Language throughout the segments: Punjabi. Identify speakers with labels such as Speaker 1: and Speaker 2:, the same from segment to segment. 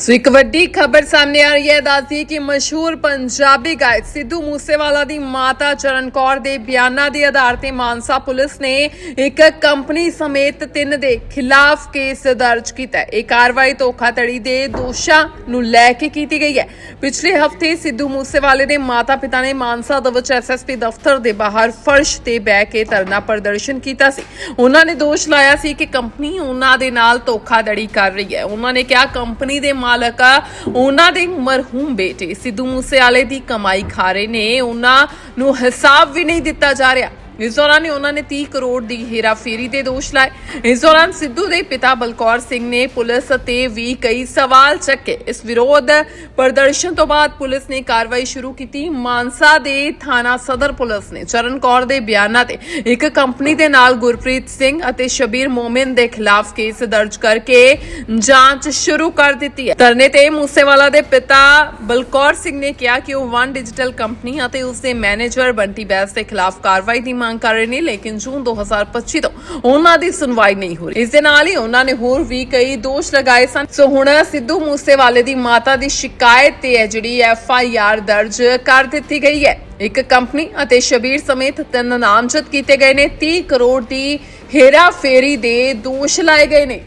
Speaker 1: ਸੋ ਇੱਕ ਵੱਡੀ ਖਬਰ ਸਾਹਮਣੇ ਆ ਰਹੀ ਹੈ, ਦੱਸਦੀ ਕਿ ਮਸ਼ਹੂਰ ਪੰਜਾਬੀ ਗਾਇਕ ਸਿੱਧੂ ਮੂਸੇਵਾਲਾ ਦੀ ਮਾਤਾ ਚਰਨ ਕੌਰ ਦੇ ਬਿਆਨਾਂ ਦੇ ਆਧਾਰ ਤੇ ਮਾਨਸਾ ਪੁਲਿਸ ਨੇ ਇੱਕ ਕੰਪਨੀ ਸਮੇਤ ਤਿੰਨ ਦੇ ਖਿਲਾਫ ਕੇਸ ਦਰਜ ਕੀਤਾ ਹੈ। ਇਹ ਕਾਰਵਾਈ ਧੋਖਾਧੜੀ ਦੇ ਦੋਸ਼ਾਂ ਨੂੰ ਲੈ ਕੇ ਕੀਤੀ ਗਈ ਹੈ। ਪਿਛਲੇ ਹਫ਼ਤੇ ਸਿੱਧੂ ਮੂਸੇਵਾਲੇ ਦੇ ਮਾਤਾ-ਪਿਤਾ ਨੇ ਮਾਨਸਾ ਦੇ ਵਿੱਚ ਐਸਐਸਪੀ ਦਫ਼ਤਰ ਦੇ ਬਾਹਰ ਫਰਸ਼ ਤੇ ਬਹਿ ਕੇ ਧਰਨਾ ਪ੍ਰਦਰਸ਼ਨ ਕੀਤਾ ਸੀ। ਉਹਨਾਂ ਨੇ ਦੋਸ਼ ਲਾਇਆ ਸੀ ਕਿ ਕੰਪਨੀ ਉਹਨਾਂ ਦੇ ਨਾਲ ਧੋਖਾਧੜੀ ਕਰ ਰਹੀ ਹੈ। ਉਹਨਾਂ ਨੇ ਕਿਹਾ, ਕੰਪਨੀ ਦੇ ਮਾਲਕ ਉਹਨਾਂ ਦੇ ਮਰਹੂਮ ਬੇਟੇ ਸਿੱਧੂ ਮੂਸੇਵਾਲੇ ਦੀ ਕਮਾਈ ਖਾ ਰਹੇ ਨੇ। ਉਹਨਾਂ ਨੂੰ ਹਿਸਾਬ ਵੀ ਨਹੀਂ ਦਿੱਤਾ ਜਾ ਰਿਹਾ। ਇਸ ਦੌਰਾਨ ਹੀ ਉਹਨਾਂ ਨੇ 30 ਕਰੋੜ ਦੀ ਹੇਰਾਫੇਰੀ ਦੇ ਦੋਸ਼ ਲਾਏ। ਇਸ ਦੌਰਾਨ ਸਿੱਧੂ ਦੇ ਪਿਤਾ ਬਲਕੌਰ ਸਿੰਘ ਨੇ ਪੁਲਿਸ ਤੇ ਵੀ ਕਈ ਸਵਾਲ ਚੱਕੇ। ਇਸ ਵਿਰੋਧ ਪ੍ਰਦਰਸ਼ਨ ਤੋਂ ਬਾਅਦ ਪੁਲਿਸ ਨੇ ਕਾਰਵਾਈ ਸ਼ੁਰੂ ਕੀਤੀ। ਮਾਨਸਾ ਦੇ ਥਾਣਾ ਸਦਰ ਪੁਲਿਸ ਨੇ ਚਰਨ ਕੌਰ ਦੇ ਬਿਆਨਾਂ ਤੇ ਇੱਕ ਕੰਪਨੀ ਦੇ ਨਾਲ ਗੁਰਪ੍ਰੀਤ ਸਿੰਘ ਅਤੇ ਸ਼ਬੀਰ ਮੋਮਿਨ ਦੇ ਖਿਲਾਫ ਕੇਸ ਦਰਜ ਕਰਕੇ ਜਾਂਚ ਸ਼ੁਰੂ ਕਰ ਦਿੱਤੀ ਹੈ। ਧਰਨੇ ਤੇ ਮੂਸੇਵਾਲਾ ਦੇ ਪਿਤਾ ਬਲਕੌਰ ਸਿੰਘ ਨੇ ਕਿਹਾ ਕਿ ਉਹ ਵਨ ਡਿਜੀਟਲ ਕੰਪਨੀ ਅਤੇ ਉਸ ਦੇ ਮੈਨੇਜਰ ਬੰਟੀ ਬੈਸ ਦੇ ਖਿਲਾਫ ਕਾਰਵਾਈ ਦੀ ਮੰਗ ਕਰ ਰਹੇ ਨੇ ਲੇਕਿਨ ਜੂਨ 2025 ਤੋਂ ਉਹਨਾਂ ਦੀ ਸੁਣਵਾਈ ਨਹੀਂ ਹੋ ਰਹੀ। ਇਸ ਦੇ ਨਾਲ ਹੀ ਉਹਨਾਂ ਨੇ ਹੋਰ ਵੀ ਕਈ ਦੋਸ਼ ਲਗਾਏ ਸਨ। ਸੋ ਹੁਣ ਸਿੱਧੂ ਮੂਸੇਵਾਲੇ ਦੀ ਮਾਤਾ ਦੀ ਸ਼ਿਕਾਇਤ ਤੇ ਹੈ, ਜਿਹੜੀ ਐਫ ਆਈ ਆਰ ਦਰਜ ਕਰ ਦਿੱਤੀ ਗਈ ਹੈ। ਇੱਕ ਕੰਪਨੀ ਅਤੇ ਸ਼ਬੀਰ ਸਮੇਤ ਤਿੰਨ ਨਾਮਜ਼ਦ ਕੀਤੇ ਗਏ ਨੇ। 30 ਕਰੋੜ ਦੀ ਹੇਰਾ ਫੇਰੀ ਦੇ ਦੋਸ਼ ਲਾਏ ਗਏ ਨੇ।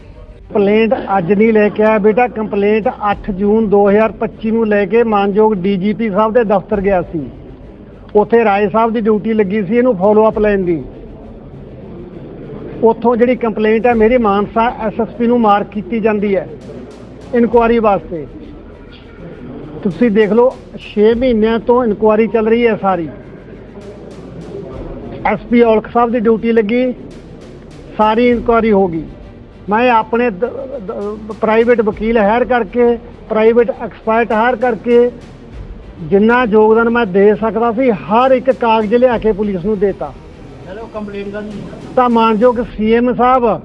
Speaker 2: ਕੰਪਲੇਂਟ ਅੱਜ ਨਹੀਂ ਲੈ ਕੇ ਆਇਆ ਬੇਟਾ। ਕੰਪਲੇਂਟ 8 ਜੂਨ 2025 ਨੂੰ ਲੈ ਕੇ ਮਾਨਯੋਗ ਡੀਜੀਪੀ ਸਾਹਿਬ ਦੇ ਦਫ਼ਤਰ ਗਿਆ ਸੀ। ਉੱਥੇ ਰਾਏ ਸਾਹਿਬ ਦੀ ਡਿਊਟੀ ਲੱਗੀ ਸੀ, ਇਹਨੂੰ ਫੋਲੋ ਅਪ ਲੈਣ ਦੀ। ਉੱਥੋਂ ਜਿਹੜੀ ਕੰਪਲੇਂਟ ਹੈ, ਮੇਰੀ ਮਾਨਸਾ ਐਸਐਸਪੀ ਨੂੰ ਮਾਰਕ ਕੀਤੀ ਜਾਂਦੀ ਹੈ ਇਨਕੁਆਰੀ ਵਾਸਤੇ। ਤੁਸੀਂ ਦੇਖ ਲਓ 6 ਮਹੀਨਿਆਂ ਤੋਂ ਇਨਕੁਆਰੀ ਚੱਲ ਰਹੀ ਹੈ ਸਾਰੀ। ਐਸਪੀ ਔਲਖ ਸਾਹਿਬ ਦੀ ਡਿਊਟੀ ਲੱਗੀ, ਸਾਰੀ ਇਨਕੁਆਰੀ ਹੋ ਗਈ। ਮੈਂ ਆਪਣੇ ਪ੍ਰਾਈਵੇਟ ਵਕੀਲ ਹਾਇਰ ਕਰਕੇ ਪ੍ਰਾਈਵੇਟ ਐਕਸਪਰਟ ਹਾਇਰ ਕਰਕੇ ਜਿੰਨਾ ਯੋਗਦਾਨ ਮੈਂ ਦੇ ਸਕਦਾ ਸੀ ਹਰ ਇੱਕ ਕਾਗਜ਼ ਲਿਆ ਕੇ ਪੁਲਿਸ ਨੂੰ ਦੇਤਾ। ਤਾਂ ਮਾਨਯੋਗ ਸੀਐਮ ਸਾਹਿਬ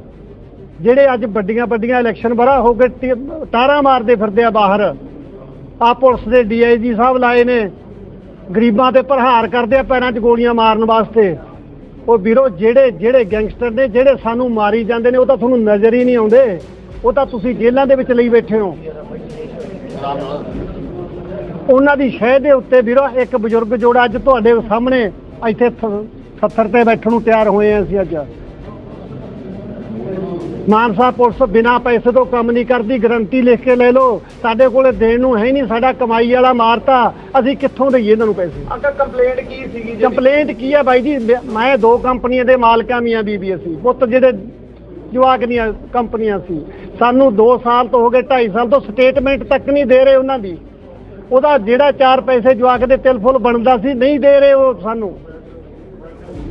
Speaker 2: ਜਿਹੜੇ ਅੱਜ ਵੱਡੀਆਂ ਵੱਡੀਆਂ ਇਲੈਕਸ਼ਨ ਬੜਾ ਹੋ ਕੇ ਟੀ- ਟਾਰਾਂ ਮਾਰਦੇ ਫਿਰਦੇ ਆ ਬਾਹਰ ਆ ਪੁਲਿਸ ਦੇ ਡੀਆਈਜੀ ਸਾਹਿਬ ਲਾਏ ਨੇ ਗਰੀਬਾਂ ਤੇ ਪ੍ਰਹਾਰ ਕਰਦੇ ਆ ਪੈਰਾਂ 'ਚ ਗੋਲੀਆਂ ਮਾਰਨ ਵਾਸਤੇ। ਉਹ ਵੀਰੋ ਜਿਹੜੇ ਜਿਹੜੇ ਗੈਂਗਸਟਰ ਨੇ ਜਿਹੜੇ ਸਾਨੂੰ ਮਾਰੀ ਜਾਂਦੇ ਨੇ ਉਹ ਤਾਂ ਤੁਹਾਨੂੰ ਨਜ਼ਰ ਹੀ ਨਹੀਂ ਆਉਂਦੇ। ਉਹ ਤਾਂ ਤੁਸੀਂ ਜੇਲ੍ਹਾਂ ਦੇ ਵਿੱਚ ਲਈ ਬੈਠੇ ਹੋ। ਉਹਨਾਂ ਦੀ ਸ਼ਹਿ ਦੇ ਉੱਤੇ ਵੀਰੋ ਇੱਕ ਬਜ਼ੁਰਗ ਜੋੜਾ ਅੱਜ ਤੁਹਾਡੇ ਸਾਹਮਣੇ ਇੱਥੇ ਥ- ਸੱਥਰ ਤੇ ਬੈਠਣ ਨੂੰ ਤਿਆਰ ਹੋਏ ਆ ਅਸੀਂ ਅੱਜ। ਮਾਨਸਾ ਪੁਲਿਸ ਬਿਨਾ ਪੈਸੇ ਤੋਂ ਕੰਮ ਨਹੀਂ ਕਰਦੀ ਗਰੰਟੀ ਲਿਖ ਕੇ ਲੈ ਲਓ। ਸਾਡੇ ਕੋਲੇ ਦੇਣ ਨੂੰ ਹੈ ਨਹੀਂ ਸਾਡਾ ਕਮਾਈ ਵਾਲਾ ਮਾਰਤਾ। ਅਸੀਂ ਕਿੱਥੋਂ ਦਈਏ ਇਹਨਾਂ ਨੂੰ ਪੈਸੇ?
Speaker 3: ਅੰਕਲ ਕੰਪਲੇਂਟ ਕੀ ਸੀਗੀ ਜੀ
Speaker 2: ਕੰਪਲੇਂਟ ਕੀ ਹੈ ਬਾਈ ਜੀ? ਮੈਂ- ਦੋ ਕੰਪਨੀਆਂ ਦੇ ਮਾਲਕਾਂ ਮੀਆਂ ਬੀਬੀ ਅਸੀਂ। ਪੁੱਤ ਜਿਹੜੇ ਜਵਾਕ ਦੀਆਂ ਕੰਪਨੀਆਂ ਸੀ। ਸਾਨੂੰ 2 ਸਾਲ ਤੋਂ ਹੋ ਗਏ 2.5 ਸਾਲ ਤੋਂ ਸਟੇਟਮੈਂਟ ਤੱਕ ਨਹੀਂ ਦੇ ਰਹੇ ਉਹਨਾਂ ਦੀ। ਉਹਦਾ ਜਿਹੜਾ 4 ਪੈਸੇ ਜਵਾਕ ਦੇ ਤਿਲ ਫੁੱਲ ਬਣਦਾ ਸੀ, ਨਹੀਂ ਦੇ ਰਹੇ ਉਹ ਸਾਨੂੰ।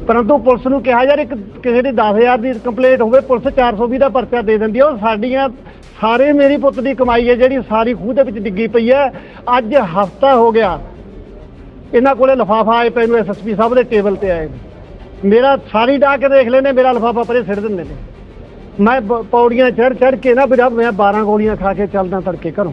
Speaker 2: ਪਰੰਤੂ ਪੁਲਿਸ ਨੂੰ ਕਿਹਾ, ਯਾਰ, ਇੱਕ ਕਿਸੇ ਦੀ 10000 ਦੀ ਕੰਪਲੇਂਟ ਹੋਵੇ, ਪੁਲਿਸ 420 ਦਾ ਪਰਚਾ ਦੇ ਦਿੰਦੀ ਹੈ ਉਹ ਸਾਡੀਆਂ ਸਾਰੇ ਮੇਰੀ ਪੁੱਤ ਦੀ ਕਮਾਈ ਹੈ, ਜਿਹੜੀ ਸਾਰੀ ਖੂਹ ਦੇ ਵਿੱਚ ਡਿੱਗੀ ਪਈ ਹੈ। ਅੱਜ ਹਫਤਾ ਹੋ ਗਿਆ। ਇਹਨਾਂ ਕੋਲੇ ਲਫਾਫਾ ਆਏ ਪਏ ਨੂੰ ਐਸਐਸਪੀ ਸਾਹਿਬ ਦੇ ਟੇਬਲ ਤੇ ਆਏ ਮੇਰਾ ਸਾਰੀ ਡਾਕ ਕੇ ਦੇਖ ਲੈਨੇ ਮੇਰਾ ਲਫਾਫਾ ਪਰੇ ਸਿੱਟ ਦਿੰਦੇ ਨੇ। ਮੈਂ ਬ- ਪੌੜੀਆਂ ਚੜ ਚੜ ਕੇ ਨਾ ਵੀਰਾ ਮੈਂ 12 ਗੋਲੀਆਂ ਖਾ ਕੇ ਚੱਲਦਾ ਤੜਕੇ ਘਰੋਂ।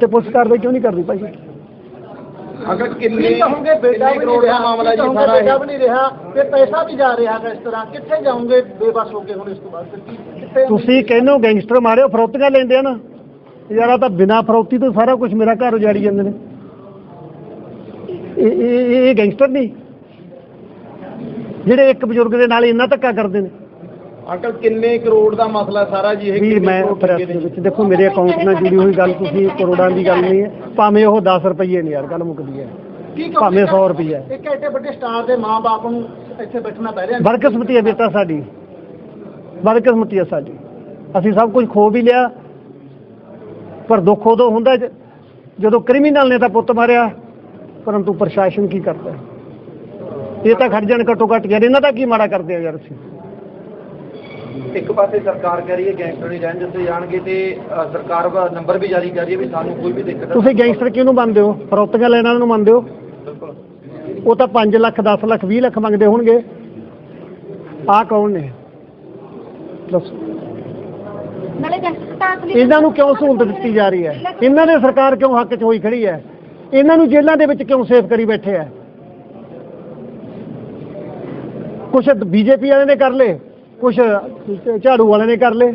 Speaker 2: ਤੇ ਪੁਲਿਸ ਕਾਰਵਾਈ ਕਿਉਂ ਨਹੀਂ ਕਰਦੀ ਭਾਈ?
Speaker 3: ਅਗਰ ਕਿੰਨੇ
Speaker 4: ਕਹੋਗੇ ਬੇਟਾ ਵੀ ਨਹੀਂ ਰਿਹਾ।
Speaker 3: ਮਾਮਲਾ ਜੀ ਸਾਰਾ
Speaker 4: ਬੇਟਾ ਵੀ ਨਹੀਂ ਰਿਹਾ। ਤੇ ਪੈਸਾ ਵੀ ਜਾ ਰਿਹਾ ਹੈ ਇਸ ਤਰ੍ਹਾਂ। ਕਿੱਥੇ ਜਾਓਗੇ ਬੇਬਸ ਹੋ ਕੇ ਹੁਣ ਇਸ ਤੋਂ ਬਾਅਦ।
Speaker 2: ਤੁਸੀਂ ਕਹਿੰਦੇ ਹੋ ਗੈਂਗਸਟਰ ਮਾਰਿਓ ਫਰੌਤੀਆਂ ਲੈਂਦੇ ਆ ਨਾ। ਯਾਰ ਤਾਂ ਬਿਨਾ ਫਰੌਤੀ ਤੋਂ ਸਾਰਾ ਕੁਝ ਮੇਰਾ ਘਰ ਉਜਾੜੀ ਜਾਂਦੇ ਨੇ। ਇਹ- ਇਹ ਗੈਂਗਸਟਰ ਨਹੀਂ। ਜਿਹੜੇ ਇੱਕ ਬਜ਼ੁਰਗ ਦੇ ਨਾਲ ਇੰਨਾ ਧੱਕਾ ਕਰਦੇ ਨੇ।
Speaker 3: ਅੰਕਲ ਕਿੰਨੇ ਕਰੋੜ ਦਾ ਮਸਲਾ ਸਾਰਾ ਜੀ ਇਹ
Speaker 2: ਵੀ
Speaker 3: ਕਿੰਨੇ
Speaker 2: ਮੈਂ
Speaker 3: ਕਰੋੜ
Speaker 2: ਪ੍ਰੈਸ ਦੇ
Speaker 3: ਨੇ?
Speaker 2: ਵਿੱਚ ਦੇਖੋ ਮੇਰੇ ਅਕਾਊਂਟ ਨਾਲ ਜੁੜੀ ਹੋਈ ਗੱਲ ਤੁਸੀਂ ਕਰੋੜਾਂ ਦੀ ਗੱਲ ਨਹੀਂ ਹੈ ਭਾਵੇਂ ਉਹ 10 ਰੁਪਏ ਨੇ ਯਾਰ ਗੱਲ ਮੁੱਕਦੀ ਹੈ
Speaker 4: ਕੀ ਕਹੋਗੇ?
Speaker 2: ਭਾਵੇਂ 100 ਰੁਪਈਆ।
Speaker 4: ਇੱਕ ਐਡੇ ਵੱਡੇ ਸਟਾਰ ਦੇ ਮਾਂ-ਬਾਪ ਨੂੰ ਇੱਥੇ ਬੈਠਣਾ ਪੈ ਰਿਹਾ
Speaker 2: ਬਦਕਿਸਮਤੀ ਹੈ ਬੇਟਾ ਸਾਡੀ ਬਦਕਿਸਮਤੀ ਹੈ ਸਾਡੀ ਅਸੀਂ ਸਭ ਕੁਝ ਖੋ ਵੀ ਲਿਆ ਪਰ ਦੁੱਖ ਉਦੋਂ ਹੁੰਦਾ ਜ- ਜਦੋਂ ਕ੍ਰਿਮੀਨਲ ਨੇ ਤਾਂ ਪੁੱਤ ਮਾਰਿਆ ਪਰੰਤੂ ਪ੍ਰਸ਼ਾਸਨ ਕੀ ਕਰਦਾ ਹੈ? ਇਹ ਤਾਂ ਖੜ ਜਾਣ ਘੱਟੋ ਘੱਟ ਯਾਰ ਇਹਨਾਂ ਦਾ ਕੀ ਮਾੜਾ ਕਰਦੇ ਆ ਯਾਰ ਅਸੀਂ
Speaker 5: ਇੱਕ ਪਾਸੇ ਸਰਕਾਰ ਕਹਿ ਰਹੀ ਹੈ ਗੈਂਗਸਟਰ ਨਹੀਂ ਰਹਿਣ ਦਿੱਤੇ ਜਾਣਗੇ ਤੇ ਅ, ਸਰਕਾਰ ਦਾ ਨੰਬਰ ਵੀ ਜਾਰੀ ਕਰ ਰਹੀ ਹੈ ਵੀ ਸਾਨੂੰ ਕੋਈ ਵੀ ਦਿੱਕਤ
Speaker 2: ਤੁਸੀਂ ਗੈਂਗਸਟਰ ਕਿਹਨੂੰ ਮੰਨਦੇ ਹੋ? ਫਰੌਤੀਆਂ ਲੈਣ ਵਾਲਿਆਂ ਨੂੰ ਮੰਨਦੇ ਹੋ? ਉਹ ਤਾਂ 5 ਲੱਖ 10 ਲੱਖ 20 ਲੱਖ ਮੰਗਦੇ ਹੋਣਗੇ। ਆਹ ਕੌਣ ਨੇ? ਦੱਸੋ।
Speaker 6: ਨਾਲੇ ਗੈਂਗਸਟਰ ਅਸਲੀ
Speaker 2: ਇਹਨਾਂ ਨੂੰ ਕਿਉਂ ਸਹੂਲਤ ਦਿੱਤੀ ਜਾ ਰਹੀ ਹੈ? ਇਹਨਾਂ ਨੇ ਸਰਕਾਰ ਕਿਉਂ ਹੱਕ 'ਚ ਹੋਈ ਖੜੀ ਹੈ? ਇਹਨਾਂ ਨੂੰ ਜੇਲ੍ਹਾਂ ਦੇ ਵਿੱਚ ਕਿਉਂ ਸੇਫ ਕਰੀ ਬੈਠੇ ਹੈ? ਕੁਛ ਬੀਜੇਪੀ ਵਾਲੇ ਨੇ ਕਰ ਲਏ। ਕੁਛ ਝਾੜੂ ਵਾਲੇ ਨੇ ਕਰ ਲਏ।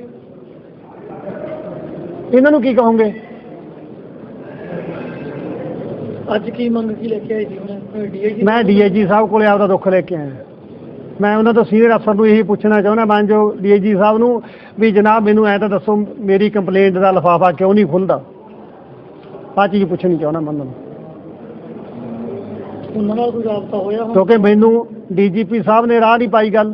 Speaker 2: ਇਹਨਾਂ ਨੂੰ ਕੀ ਕਹੋਗੇ?
Speaker 4: ਅੱਜ ਕੀ ਮੰਗ ਕੀ ਲੈ ਕੇ ਹੁਣ ਡੀਆਈਜੀ
Speaker 2: ਮੈਂ ਡੀਏਜੀ ਸਾਹਿਬ ਕੋਲੇ ਆਪਦਾ ਦੁੱਖ ਲੈ ਕੇ ਆਇਆ। ਮੈਂ ਉਹਨਾਂ ਤੋਂ ਸੀਨੀਅਰ ਅਫਸਰ ਨੂੰ ਇਹੀ ਪੁੱਛਣਾ ਚਾਹੁੰਦਾ ਮੈਂ ਜੋ ਡੀਏਜੀ ਸਾਹਿਬ ਨੂੰ ਵੀ ਜਨਾਬ ਮੈਨੂੰ ਐ ਤਾਂ ਦੱਸੋ ਮੇਰੀ ਕੰਪਲੇਂਟ ਦਾ ਲਿਫਾਫਾ ਕਿਉਂ ਨਹੀਂ ਖੁੱਲਦਾ? ਆਹ ਚੀਜ਼ ਪੁੱਛਣੀ ਚਾਹੁੰਦਾ ਮੈਂ ਉਹਨਾਂ ਨੂੰ।
Speaker 4: ਉਹਨਾਂ ਨਾਲ ਕੋਈ ਰਾਬਤਾ ਹੋਇਆ
Speaker 2: ਕਿਉਂਕਿ ਮੈਨੂੰ ਡੀਜੀਪੀ ਸਾਹਿਬ ਨੇ ਰਾਹ ਨਹੀਂ ਪਾਈ ਗੱਲ।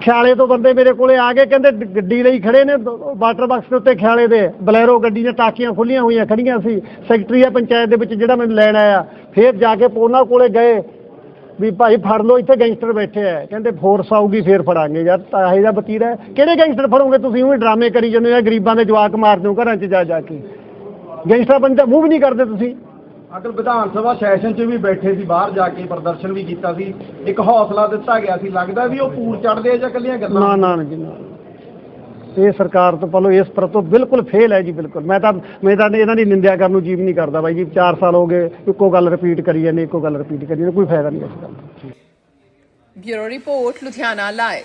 Speaker 2: ਖਿਆਲੇ ਤੋਂ ਬੰਦੇ ਮੇਰੇ ਕੋਲੇ ਆ ਗਏ, ਕਹਿੰਦੇ ਗੱਡੀ ਲਈ ਖੜੇ ਨੇ ਵਾਟਰ ਬਾਕਸ ਦੇ ਉੱਤੇ ਖਿਆਲੇ ਦੇ, ਬਲੈਰੋ ਗੱਡੀ ਦੀਆਂ ਟਾਕੀਆਂ ਖੁੱਲੀਆਂ ਹੋਈਆਂ ਖੜੀਆਂ ਸੀ ਸੈਕਟਰੀ ਆ ਪੰਚਾਇਤ ਦੇ ਵਿੱਚ ਜਿਹੜਾ ਮੈਨੂੰ ਲੈਣ ਆਇਆ, ਫੇਰ ਜਾ ਕੇ ਉਹਨਾਂ ਕੋਲੇ ਗਏ, ਵੀ ਭਾਈ ਫੜ ਲਓ, ਇੱਥੇ ਗੈਂਗਸਟਰ ਬੈਠੇ ਆ, ਕਹਿੰਦੇ ਫੋਰਸ ਆਊਗੀ, ਫੇਰ ਫੜਾਂਗੇ ਯਾਰ, ਤਾਂ ਇਹਦਾ ਜਿਹਾ ਬਤੀਰਾ ਕਿਹੜੇ ਗੈਂਗਸਟਰ ਫੜੋਗੇ ਤੁਸੀਂ ਉਹ ਡਰਾਮੇ ਕਰੀ ਜਾਂਦੇ ਹੋ ਗਰੀਬਾਂ ਦੇ ਜਵਾਕ ਮਾਰਦੇ ਹੋ ਘਰਾਂ 'ਚ ਜਾ ਜਾ ਕੇ। ਗੈਂਗਸਟਰ ਬੰਦੇ ਮੂੰਹ ਵੀ ਨਹੀਂ ਕਰਦੇ ਤੁਸੀਂ।
Speaker 5: ਅੰਕਲ ਵਿਧਾਨ ਸਭਾ ਸੈਸ਼ਨ 'ਚ ਵੀ ਬੈਠੇ ਸੀ ਬਾਹਰ ਜਾ ਕੇ ਪ੍ਰਦਰਸ਼ਨ ਵੀ ਕੀਤਾ ਸੀ। ਇੱਕ ਹੌਸਲਾ ਦਿੱਤਾ ਗਿਆ ਸੀ। ਲੱਗਦਾ ਵੀ ਉਹ ਪੂਰ ਚੜਦੇ ਆ ਜਾਂ ਕੱਲੀਆਂ ਗੱਲਾਂ?
Speaker 2: ਨਾ ਨਾ ਜੀ ਨਾ। ਇਹ ਸਰਕਾਰ ਤੋਂ ਪਹਿਲਾਂ ਇਸ ਪਰ ਤੋਂ ਬਿਲਕੁਲ ਫੇਲ ਹੈ ਜੀ ਬਿਲਕੁਲ। ਮੈਂ ਤਾਂ ਮੈਂ ਤਾਂ ਇਹਨਾਂ ਦੀ ਨਿੰਦਿਆ ਕਰਨ ਨੂੰ ਜੀਵ ਨਹੀਂ ਕਰਦਾ ਬਾਈ ਜੀ। 4 ਸਾਲ ਹੋ ਗਏ ਇੱਕੋ ਗੱਲ ਰਿਪੀਟ ਕਰੀ ਜਾਂਦੇ ਇੱਕੋ ਗੱਲ ਰਿਪੀਟ ਕਰੀ ਜਾਂਦੇ ਕੋਈ ਫਾਇਦਾ ਨਹੀਂ ਇਸ ਗੱਲ ਦਾ।
Speaker 1: Bureau report Ludhiana live